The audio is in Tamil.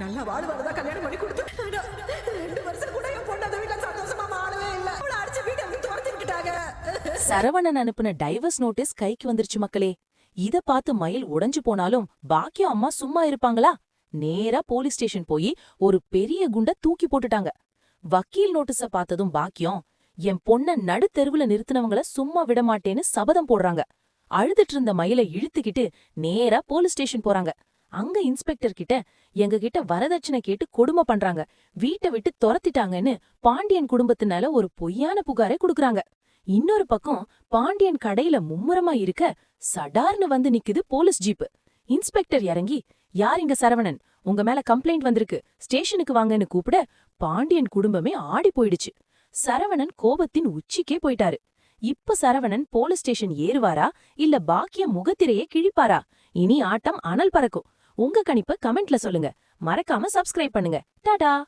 நல்லா வாழ்வாதான் கல்யாணம் பண்ணி கொடுத்து. ரெண்டு வருஷம் கூட என் பொண்ணு அந்த வீட்டுல சந்தோஷமா வாழவே இல்ல. அவளை அடிச்சு வீட்டை விட்டு துரத்தி சரவணன் அனுப்புன டைவர்ஸ் நோட்டீஸ் கைக்கு வந்துருச்சு மக்களே. இத பார்த்து மயில் உடைஞ்சு போனாலும் பாக்கியம் அம்மா சும்மா இருப்பாங்களா? நேரா போலீஸ் ஸ்டேஷன் போய் ஒரு பெரிய குண்ட தூக்கி போட்டுட்டாங்க. வக்கீல் நோட்டீஸ பார்த்ததும் பாக்கியம் என் பொண்ண நடு தெருவுல நிறுத்தினவங்கள சும்மா விட மாட்டேன்னு சபதம் போடுறாங்க. அழுதுட்டு இருந்த மயிலை இழுத்துக்கிட்டு நேரா போலீஸ் ஸ்டேஷன் போறாங்க. அங்க இன்ஸ்பெக்டர் கிட்ட எங்க கிட்ட வரதட்சணை கேட்டு கொடுமை பண்றாங்க. வீட்டை விட்டு துரத்திட்டாங்கன்னு பாண்டியன் குடும்பத்தினால ஒரு பொய்யான புகாரை குடுக்குறாங்க. இன்னொரு பக்கம் பாண்டியன் கடையில மும்முரமா இருக்க சடார்னு வந்து நிக்குது போலீஸ் ஜீப்பு. இன்ஸ்பெக்டர் இறங்கி யார் இங்க சரவணன்? உங்க மேல கம்ப்ளைண்ட் வந்திருக்கு. ஸ்டேஷனுக்கு வாங்கன்னு கூப்பிட பாண்டியன் குடும்பமே ஆடி போயிடுச்சு. சரவணன் கோபத்தின் உச்சிக்கே போயிட்டாரு. இப்ப சரவணன் போலீஸ் ஸ்டேஷன் ஏறுவாரா? இல்ல பாக்கிய முகத்திரையே கிழிப்பாரா? இனி ஆட்டம் அனல் பறக்கும். உங்க கணிப்ப கமெண்ட்ல சொல்லுங்க. மறக்காம சப்ஸ்கிரைப் பண்ணுங்க. டாடா!